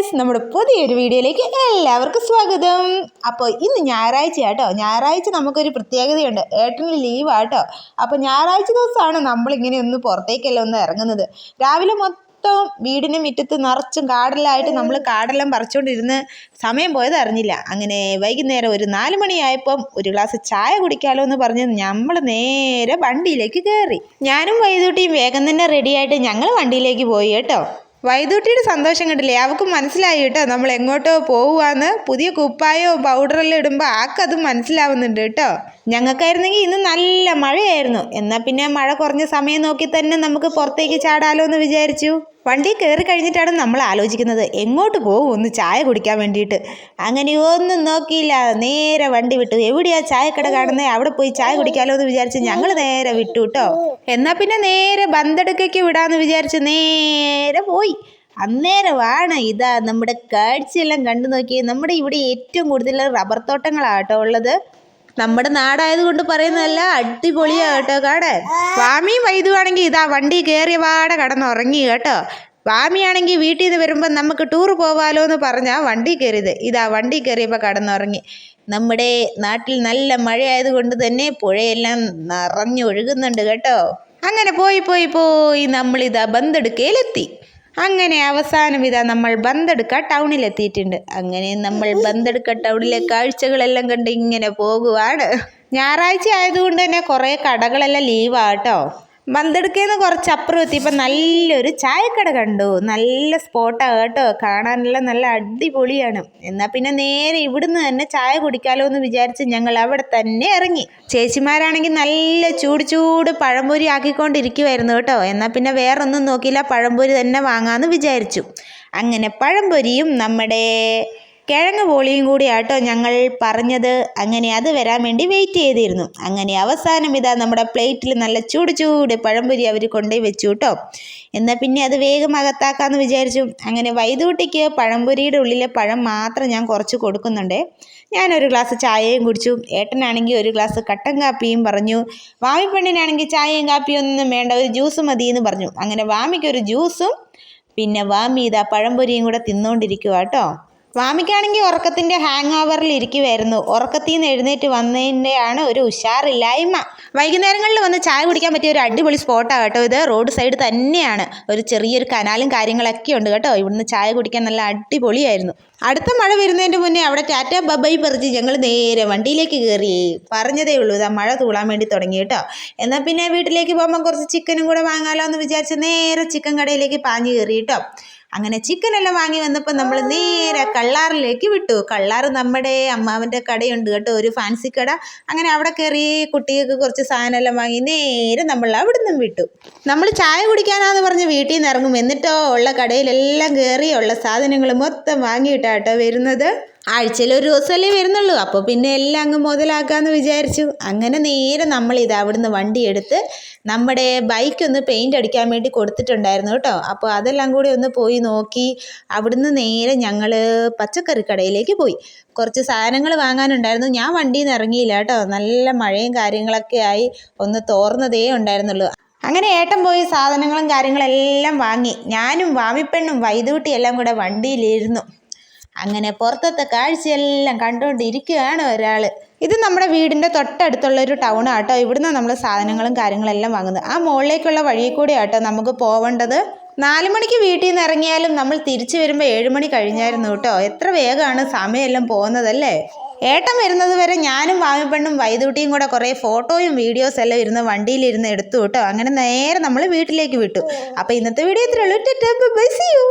Guys നമ്മുടെ പുതിയൊരു വീഡിയോയിലേക്ക് എല്ലാവർക്കും സ്വാഗതം. അപ്പോൾ ഇന്ന് ഞായറാഴ്ച കേട്ടോ ഞായറാഴ്ച നമുക്കൊരു പ്രത്യേകതയുണ്ട്. ഏട്ടന് ലീവാട്ടോ. അപ്പോൾ ഞായറാഴ്ച ദിവസമാണ് നമ്മളിങ്ങനെ ഒന്ന് പുറത്തേക്കെല്ലാം ഒന്ന് ഇറങ്ങുന്നത്. രാവിലെ മൊത്തം വീടിന് മുറ്റത്ത് നിറച്ചും കാടലായിട്ട് നമ്മൾ കാടെല്ലാം പറിച്ചുകൊണ്ടിരുന്ന് സമയം പോയത് അറിഞ്ഞില്ല. അങ്ങനെ വൈകുന്നേരം ഒരു നാല് മണിയായപ്പം ഒരു ഗ്ലാസ് ചായ കുടിക്കാലോ എന്ന് പറഞ്ഞ് നമ്മൾ നേരെ വണ്ടിയിലേക്ക് കയറി. ഞാനും വൈദ്യുട്ടിയും വേഗം തന്നെ റെഡിയായിട്ട് ഞങ്ങൾ വണ്ടിയിലേക്ക് പോയി കേട്ടോ. വൈദ്യുട്ടിയുടെ സന്തോഷം കണ്ടില്ലേ? അവൾക്ക് മനസ്സിലായി കേട്ടോ നമ്മൾ എങ്ങോട്ടോ പോവുകയെന്ന് പുതിയ കുപ്പായോ പൗഡറെല്ലാം ഇടുമ്പോൾ ആക്കതും മനസ്സിലാവുന്നുണ്ട് കേട്ടോ. ഞങ്ങൾക്കായിരുന്നെങ്കിൽ ഇന്ന് നല്ല മഴയായിരുന്നു. എന്നാൽ പിന്നെ മഴ കുറഞ്ഞ സമയം നോക്കി തന്നെ നമുക്ക് പുറത്തേക്ക് ചാടാലോ എന്ന് വിചാരിച്ചു. വണ്ടി കയറി കഴിഞ്ഞിട്ടാണ് നമ്മൾ ആലോചിക്കുന്നത് എങ്ങോട്ട് പോകും ഒന്ന് ചായ കുടിക്കാൻ വേണ്ടിയിട്ട്. അങ്ങനെ ഒന്നും നോക്കിയില്ല. നേരെ വണ്ടി വിട്ടു. എവിടെയാ ചായക്കട കാണുന്നത് അവിടെ പോയി ചായ കുടിക്കാലോ എന്ന് വിചാരിച്ച് ഞങ്ങൾ നേരെ വിട്ടു കേട്ടോ എന്നാൽ പിന്നെ നേരെ ബന്തെടുക്കേക്ക് വിടാമെന്ന് വിചാരിച്ച് നേരെ പോയി. അന്നേരമാണ് ഇതാ നമ്മുടെ കാഴ്ചയെല്ലാം കണ്ടു നോക്കിയേ നമ്മുടെ ഇവിടെ ഏറ്റവും കൂടുതൽ റബ്ബർ തോട്ടങ്ങളാട്ടോ ഉള്ളത്. നമ്മുടെ നാടായത് കൊണ്ട് പറയുന്നതല്ല അടിപൊളിയാ കേട്ടോ കാണാൻ സ്വാമിയും വൈദ്യുവാണെങ്കിൽ ഇതാ വണ്ടി കയറിയ പാടെ കടന്നുറങ്ങി കേട്ടോ. വാമിയാണെങ്കിൽ വീട്ടിൽ നിന്ന് വരുമ്പോൾ നമുക്ക് ടൂർ പോവാലോ എന്ന് പറഞ്ഞാൽ വണ്ടി കയറിയത് ഇതാ വണ്ടി കയറിയപ്പോൾ കടന്നുറങ്ങി. നമ്മുടെ നാട്ടിൽ നല്ല മഴയായതുകൊണ്ട് തന്നെ പുഴയെല്ലാം നിറഞ്ഞൊഴുകുന്നുണ്ട് കേട്ടോ. അങ്ങനെ പോയി പോയി പോയി നമ്മളിതാ ബന്തെടുക്കയിലെത്തി അങ്ങനെ അവസാനം ഇതാ നമ്മൾ ബന്തെടുക്ക ടൗണിലെത്തിയിട്ടുണ്ട്. അങ്ങനെ നമ്മൾ ബന്തെടുക്ക ടൗണിലെ കാഴ്ചകളെല്ലാം കണ്ട് ഇങ്ങനെ പോകുവാണ്. ഞായറാഴ്ച ആയതുകൊണ്ട് തന്നെ കുറേ കടകളെല്ലാം ലീവാട്ടോ ബന്തെടുക്കേന്ന് കുറച്ച് അപ്പുറം എത്തിയപ്പോൾ നല്ലൊരു ചായക്കട കണ്ടു. നല്ല സ്പോട്ടാണ് കേട്ടോ. കാണാനെല്ലാം നല്ല അടിപൊളിയാണ്. എന്നാൽ പിന്നെ നേരെ ഇവിടുന്ന് തന്നെ ചായ കുടിക്കാലോ എന്ന് വിചാരിച്ച് ഞങ്ങൾ അവിടെ തന്നെ ഇറങ്ങി. ചേച്ചിമാരാണെങ്കിൽ നല്ല ചൂട് ചൂട് പഴംപൊരി ആക്കിക്കൊണ്ടിരിക്കുമായിരുന്നു കേട്ടോ. എന്നാൽ പിന്നെ വേറൊന്നും നോക്കിയില്ല. പഴംപൊരി തന്നെ വാങ്ങാമെന്ന് വിചാരിച്ചു. അങ്ങനെ പഴംപൊരിയും നമ്മുടെ കിഴങ്ങ് പോളിയും കൂടിയാട്ടോ ഞങ്ങൾ പറഞ്ഞത്. അങ്ങനെ അത് വരാൻ വേണ്ടി വെയിറ്റ് ചെയ്തിരുന്നു. അങ്ങനെ അവസാനം ഇതാ നമ്മുടെ പ്ലേറ്റിൽ നല്ല ചൂട് ചൂട് പഴംപൊരി അവർ കൊണ്ടുപോയി വെച്ചു കേട്ടോ എന്നാൽ പിന്നെ അത് വേഗം അകത്താക്കാമെന്ന് വിചാരിച്ചു. അങ്ങനെ വൈദ്യൂട്ടിക്ക് പഴംപൊരിയുടെ ഉള്ളിലെ പഴം മാത്രം ഞാൻ കുറച്ച് കൊടുക്കുന്നുണ്ട്. ഞാനൊരു ഗ്ലാസ് ചായയും കുടിച്ചു. ഏട്ടനാണെങ്കിൽ ഒരു ഗ്ലാസ് കട്ടൻ കാപ്പിയും പറഞ്ഞു. വാമിപ്പെണ്ണിനാണെങ്കിൽ ചായയും കാപ്പിയും ഒന്നും വേണ്ട ഒരു ജ്യൂസ് മതി എന്ന് പറഞ്ഞു. അങ്ങനെ വാമിക്ക് ഒരു ജ്യൂസും പിന്നെ വാമി ഇതാ പഴംപൊരിയും കൂടെ തിന്നുകൊണ്ടിരിക്കുക കേട്ടോ വാമിക്കാണെങ്കിൽ ഉറക്കത്തിന്റെ ഹാങ് ഓവറിൽ ഇരിക്കുമായിരുന്നു ഉറക്കത്തിൽ നിന്ന് എഴുന്നേറ്റ് വന്നതിന്റെയാണ് ഒരു ഉഷാറില്ലായ്മ. വൈകുന്നേരങ്ങളിൽ വന്ന് ചായ കുടിക്കാൻ പറ്റിയ ഒരു അടിപൊളി സ്പോട്ടാണ് കേട്ടോ ഇത്. റോഡ് സൈഡ് തന്നെയാണ്. ഒരു ചെറിയൊരു കനാലും കാര്യങ്ങളൊക്കെ ഉണ്ട് കേട്ടോ. ഇവിടുന്ന് ചായ കുടിക്കാൻ നല്ല അടിപൊളിയായിരുന്നു. അടുത്ത മഴ വരുന്നതിന്റെ മുന്നേ അവിടെ ടാറ്റ ബബൈ പറിച്ച് ഞങ്ങൾ നേരെ വണ്ടിയിലേക്ക് കയറി പറഞ്ഞതേ ഉള്ളൂ ഇതാ മഴ തൂളാൻ വേണ്ടി തുടങ്ങി കേട്ടോ. എന്നാൽ പിന്നെ വീട്ടിലേക്ക് പോകുമ്പോൾ കുറച്ച് ചിക്കനും കൂടെ വാങ്ങാലോ എന്ന് വിചാരിച്ച് നേരെ ചിക്കൻ കടയിലേക്ക് പാഞ്ഞു കയറി കേട്ടോ. അങ്ങനെ ചിക്കൻ എല്ലാം വാങ്ങി വന്നപ്പോൾ നമ്മൾ നേരെ കള്ളാറിലേക്ക് വിട്ടു. കള്ളാറ് നമ്മുടെ അമ്മാവന്റെ കടയുണ്ട് കേട്ടോ ഒരു ഫാൻസി കട. അങ്ങനെ അവിടെ കയറി കുട്ടികൾക്ക് കുറച്ച് സാധനം എല്ലാം വാങ്ങി നേരെ നമ്മൾ അവിടെ നിന്നും വിട്ടു. നമ്മൾ ചായ കുടിക്കാനാന്ന് പറഞ്ഞ് വീട്ടിൽ നിന്ന് ഇറങ്ങും. എന്നിട്ടോ ഉള്ള കടയിലെല്ലാം കയറി ഉള്ള സാധനങ്ങൾ മൊത്തം വാങ്ങിയിട്ടാട്ടോ വരുന്നത്. ആഴ്ചയിൽ ഒരു ദിവസമല്ലേ വരുന്നുള്ളൂ. അപ്പോൾ പിന്നെ എല്ലാം അങ്ങ് മുതലാക്കാമെന്ന് വിചാരിച്ചു. അങ്ങനെ നേരെ നമ്മൾ ഇത് അവിടുന്ന് വണ്ടി എടുത്ത് നമ്മുടെ ബൈക്ക് ഒന്ന് പെയിന്റ് അടിക്കാൻ വേണ്ടി കൊടുത്തിട്ടുണ്ടായിരുന്നു കേട്ടോ. അപ്പോൾ അതെല്ലാം കൂടി ഒന്ന് പോയി നോക്കി അവിടുന്ന് നേരെ ഞങ്ങൾ പച്ചക്കറി കടയിലേക്ക് പോയി. കുറച്ച് സാധനങ്ങൾ വാങ്ങാനുണ്ടായിരുന്നു. ഞാൻ വണ്ടിയിൽ നിന്ന് ഇറങ്ങിയില്ല കേട്ടോ. നല്ല മഴയും കാര്യങ്ങളൊക്കെ ആയി ഒന്ന് തോർന്നതേ ഉണ്ടായിരുന്നുള്ളൂ. അങ്ങനെ ഏട്ടൻ പോയി സാധനങ്ങളും കാര്യങ്ങളെല്ലാം വാങ്ങി. ഞാനും വാമിപ്പെണ്ണും വൈദൂട്ടി എല്ലാം കൂടെ വണ്ടിയിലിരുന്നു. അങ്ങനെ പുറത്തത്തെ കാഴ്ചയെല്ലാം കണ്ടുകൊണ്ടിരിക്കുകയാണ് ഒരാൾ ഇത് നമ്മുടെ വീടിന്റെ തൊട്ടടുത്തുള്ള ഒരു ടൗൺ ആട്ടോ. ഇവിടുന്ന് നമ്മൾ സാധനങ്ങളും കാര്യങ്ങളെല്ലാം വാങ്ങുന്നത്. ആ മുകളിലേക്കുള്ള വഴിയിൽ കൂടെ ആട്ടോ നമുക്ക് പോവേണ്ടത്. നാല് മണിക്ക് വീട്ടിൽ നിന്ന് ഇറങ്ങിയാലും നമ്മൾ തിരിച്ചു വരുമ്പോൾ ഏഴ് മണി കഴിഞ്ഞായിരുന്നു കേട്ടോ. എത്ര വേഗമാണ് സമയമെല്ലാം പോകുന്നതല്ലേ? ഏട്ടൻ വരുന്നത് വരെ ഞാനും വാമിപ്പെണ്ണും വൈദ്യൂട്ടിയും കൂടെ കുറേ ഫോട്ടോയും വീഡിയോസ് എല്ലാം ഇരുന്ന് വണ്ടിയിലിരുന്ന് എടുത്തു കേട്ടോ. അങ്ങനെ നേരെ നമ്മൾ വീട്ടിലേക്ക് വിട്ടു. അപ്പോൾ ഇന്നത്തെ വീഡിയോ ഇത്രയുള്ളൂ ബൈ സി യു.